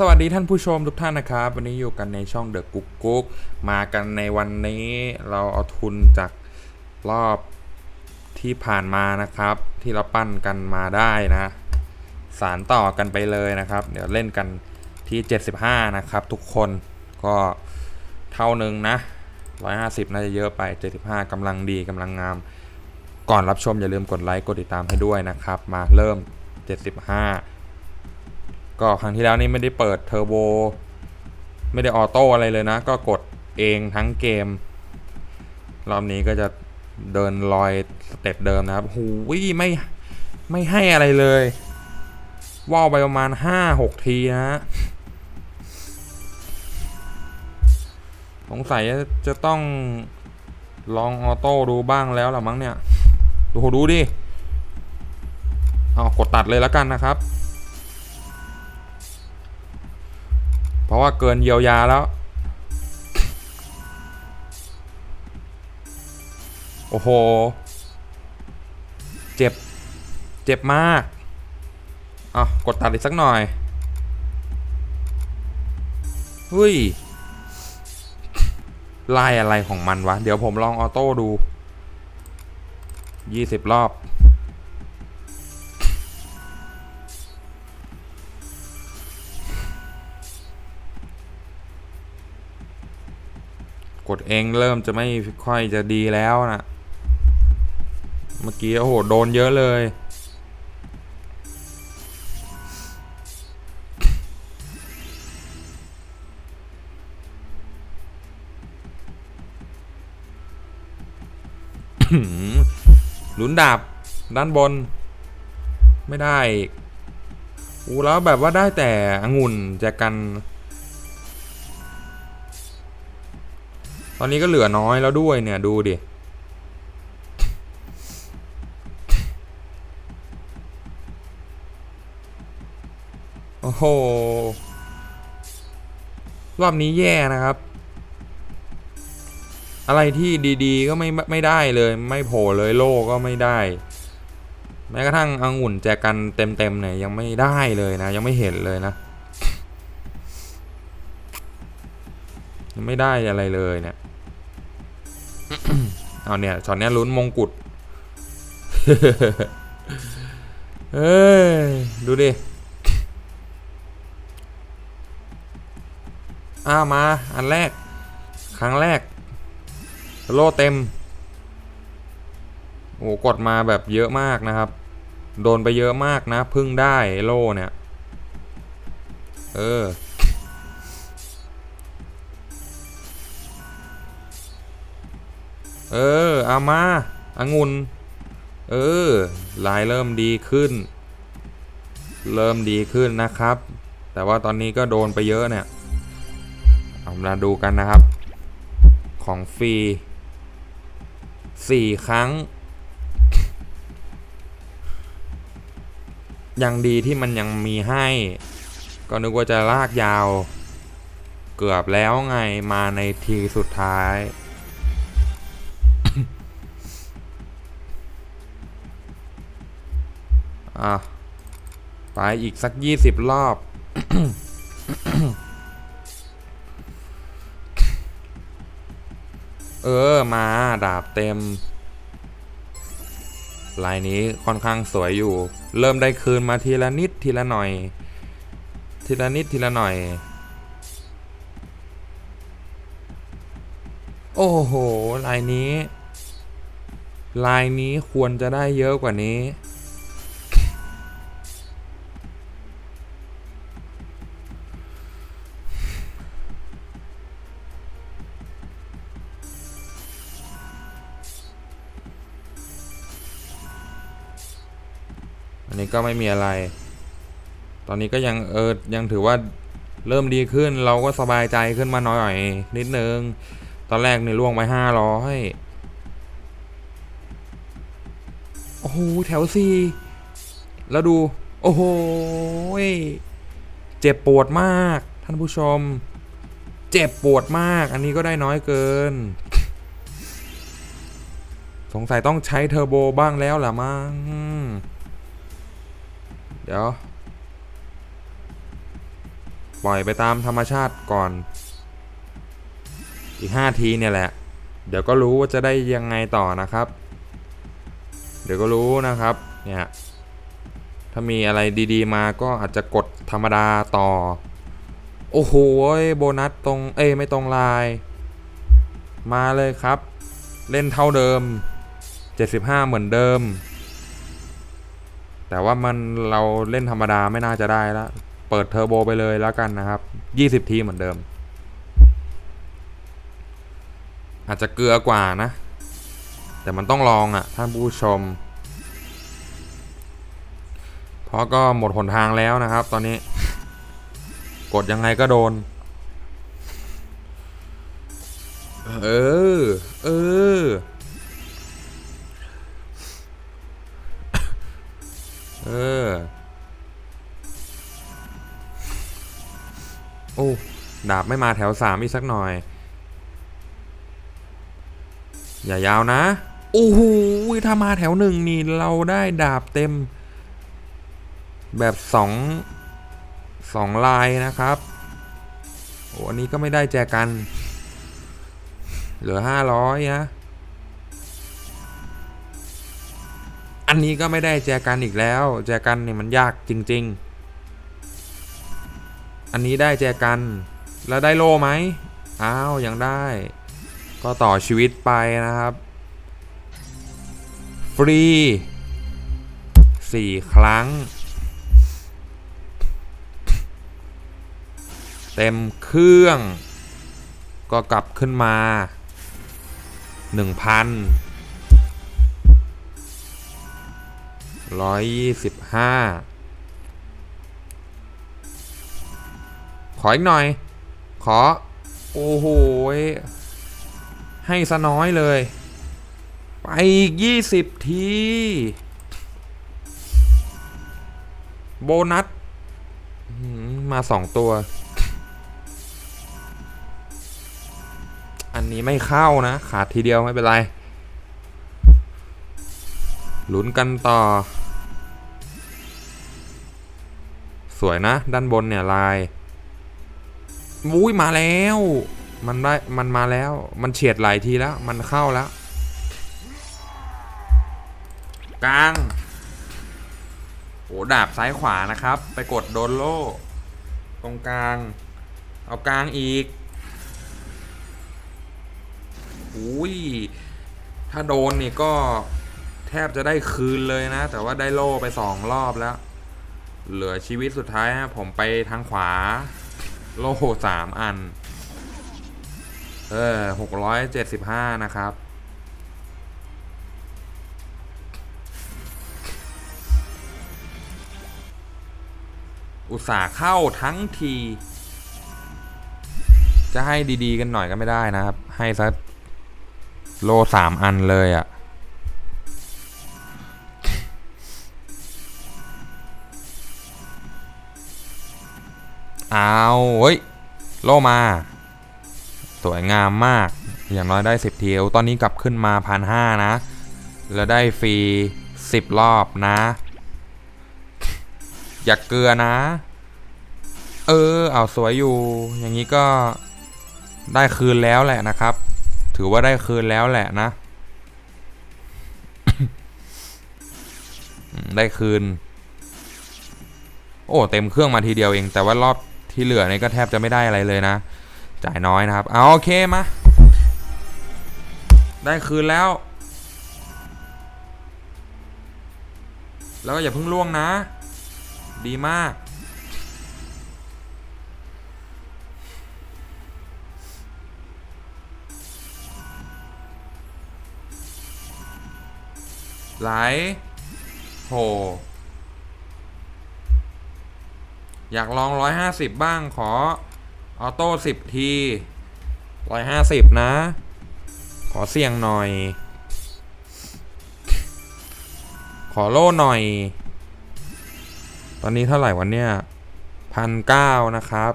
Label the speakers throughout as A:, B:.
A: สวัสดีท่านผู้ชมทุกท่านนะครับ วันนี้อยู่กันในช่องเดอะกุ๊กกุ๊กมากันในวันนี้เราเอาทุนจากรอบที่ผ่านมานะครับ ที่เราปั้นกันมาได้นะ สารต่อกันไปเลยนะครับ เดี๋ยวเล่นกันที่ 75 นะครับ ทุกคนก็เท่านึงนะ 150 น่าจะเยอะไป 75กำลังดีกำลังงาม ก่อนรับชมอย่าลืมกดไลค์กดติดตามให้ด้วยนะครับ มาเริ่ม 75 ก็ครั้งที่แล้วนี่ไม่ได้เปิดเทอร์โบไม่ได้ออโต้อะไรเลยนะ ก็กดเองทั้งเกม รอบนี้ก็จะเดินลอยสเต็ปเดิมนะครับหูยไม่ไม่ให้อะไรเลยว่าวไปประมาณ 5-6 ทีนะฮะสงสัยจะต้องลองออโต้ดูบ้างแล้วล่ะมั้งเนี่ย ดูดูดิ เอากดตัดเลยแล้วกันนะครับ ราะว่าเกินเยียวยาแล้ว โอ้โห เจ็บ เจ็บมากอะกดตัดอีกสักหน่อยเฮ้ยลายอะไรของมันวะ เดี๋ยวผมลองออโต้ดู 20 รอบ ดเองเริ่มจะไม่ค่อยจะดีแล้วนะเมื่อกี้โอ้โหโดนเยอะเลยหลุนดาบด้านบน ไม่ได้อูแล้วแบบว่าได้แต่องุ่นแจกัน ตอนนี้ก็เหลือน้อยแล้วด้วยเนี่ยดูดิ โอ้โห รอบนี้แย่นะครับ อะไรที่ดีๆ ก็ไม่ไม่ได้เลย ไม่โผล่เลยโล่ก็ไม่ได้ แม้กระทั่งอังุ่นแจกันเต็มๆเนี่ยยังไม่ได้เลยนะ ยังไม่เห็นเลยนะยังไม่ได้อะไรเลยเนี่ย เอาเนี่ยช็อตเนี้ยลุ้นมงกุฎเอ้ย ดูดิ อ้ามา อันแรก ครั้งแรก โล่เต็ม โอ้กดมาแบบเยอะมากนะครับ โดนไปเยอะมากนะ พึ่งได้โล่เนี่ย เออ เออเอามาอางุนเออลายเริ่มดีขึ้น เริ่มดีขึ้นนะครับ แต่ว่าตอนนี้ก็โดนไปเยอะเนี่ยเอามาดูกันนะครับ ของฟรีสี่ครั้ง ยังดีที่มันยังมีให้ ก็นึกว่าจะลากยาว เกือบแล้วไงมาในทีสุดท้าย อะไปอีกสักยี่สิบรอบ เออมาดาบเต็ม ลายนี้ค่อนข้างสวยอยู่ เริ่มได้คืนมาทีละนิดทีละหน่อย ทีละนิดทีละหน่อย โอ้โห ลายนี้ ลายนี้ควรจะได้เยอะกว่านี้ นี้ก็ไม่มีอะไร ตอนนี้ก็ยังเออยังถือว่าเริ่มดีขึ้นเราก็สบายใจขึ้นมาหน่อยนิดนึง ตอนแรกในล่วงไปห้าร้อยโอ้โหแถวสี่แล้วดู โอ้โหเจ็บปวดมาก ท่านผู้ชม เจ็บปวดมาก อันนี้ก็ได้น้อยเกิน สงสัยต้องใช้เทอร์โบบ้างแล้วล่ะมั้ง เดี๋ยว ปล่อยไปตามธรรมชาติก่อน อีกห้าทีเนี่ยแหละ เดี๋ยวก็รู้ว่าจะได้ยังไงต่อนะครับ เดี๋ยวก็รู้นะครับ เนี่ย ถ้ามีอะไรดีๆมาก็อาจจะกดธรรมดาต่อ โอ้โหโบนัสตรง เอ้ไม่ตรงลาย มาเลยครับ เล่นเท่าเดิม 75 เหมือนเดิม แต่ว่ามันเราเล่นธรรมดาไม่น่าจะได้แล้ว เปิดเทอร์โบไปเลยแล้วกันนะครับ 20 ทีเหมือนเดิม อาจจะเกลือกว่านะ แต่มันต้องลองอะ่ะ ท่านผู้ชม เพราะก็หมดหนทางแล้วนะครับ ตอนนี้ กดยังไงก็โดน เออ เออเอ โอ้ดาบไม่มาแถวสามอีกสักหน่อย อย่ายาวนะโอ้โหถ้ามาแถวหนึ่งนี่เราได้ดาบเต็ม แบบสองสองลายนะครับโอ้อันนี้ก็ไม่ได้แจกัน เหลือห้าร้อยนะอันนี้ก็ไม่ได้แจกันอีกแล้ว แจกันนี่มันยากจริง ๆ อันนี้ได้แจกัน แล้วได้โล่ไหมอ้าวยังได้ ก็ต่อชีวิตไปนะครับ ฟรี 4 ครั้ง เต็มเครื่อง ก็กลับขึ้นมา 1,000 125 ขออีกหน่อย ขอ โอ้โห ให้ซะน้อยเลย ไปอีกยี่สิบที โบนัส มาสองตัว อันนี้ไม่เข้านะ ขาดทีเดียวไม่เป็นไรลุ้นกันต่อ สวยนะ ด้านบนเนี่ยลาย มุ้ยมาแล้ว มันได้มันมาแล้ว มันเฉียดหลายทีแล้ว มันเข้าแล้วกลางโหดาบซ้ายขวานะครับ ไปกดโดนโล่ตรงกลาง เอากลางอีกอุ้ยถ้าโดนนี่ก็แทบจะได้คืนเลยนะ แต่ว่าได้โล่ไปสองรอบแล้ว เหลือชีวิตสุดท้ายฮะผมไปทางขวา โลสามอัน เออหกร้อยเจ็ดสิบห้านะครับ อุตส่าห์เข้าทั้งที จะให้ดีๆกันหน่อยก็ไม่ได้นะครับ ให้สักโลสามอันเลยอะ่ะ เอาเฮ้ย โลมา สวยงามมาก อย่างน้อยได้สิบทีตอนนี้กลับขึ้นมาพันห้านะ แล้วได้ฟรีสิบรอบนะ อย่าเกลือนะ เออ เอาสวยอยู่ อย่างนี้ก็ได้คืนแล้วแหละนะครับ ถือว่าได้คืนแล้วแหละนะ ได้คืน โอ้ เต็มเครื่องมาทีเดียวเอง แต่ว่ารอบ ที่เหลือนี่ก็แทบจะไม่ได้อะไรเลยนะ จ่ายน้อยนะครับ เอาโอเคมา ได้คืนแล้ว แล้วก็อย่าเพิ่งล่วงนะ ดีมากไหลโห อยากลองร้อยห้าสิบบ้างขอออโต้สิบทีร้อยห้าสิบนะ ขอเสี่ยงหน่อย ขอโล่หน่อย ตอนนี้เท่าไหร่วันเนี้ยพันเก้านะครับ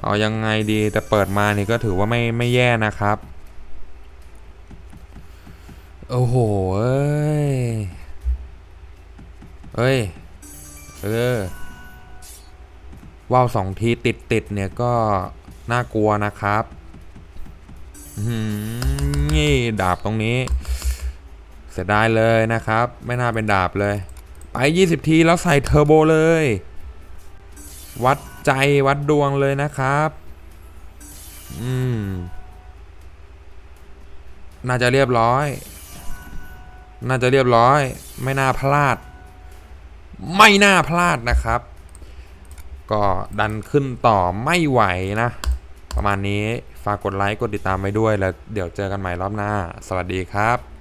A: เอายังไงดีแต่เปิดมานี่ก็ถือว่าไม่ไม่แย่นะครับ โอ้โห เอ้ย เอ้ย เออ ว่าวสองทีติดติดเนี่ยก็น่ากลัวนะครับนี่ดาบตรงนี้ เสียดายเลยนะครับ ไม่น่าเป็นดาบเลย ไป 20 ทีแล้วใส่เทอร์โบเลย วัดใจวัดดวงเลยนะครับ อืม น่าจะเรียบร้อย น่าจะเรียบร้อย ไม่น่าพลาด ไม่น่าพลาดนะครับ ก็ดันขึ้นต่อไม่ไหวนะ ประมาณนี้ฝากกดไลค์กดติดตามไว้ด้วยแล้วเดี๋ยวเจอกันใหม่รอบหน้า สวัสดีครับ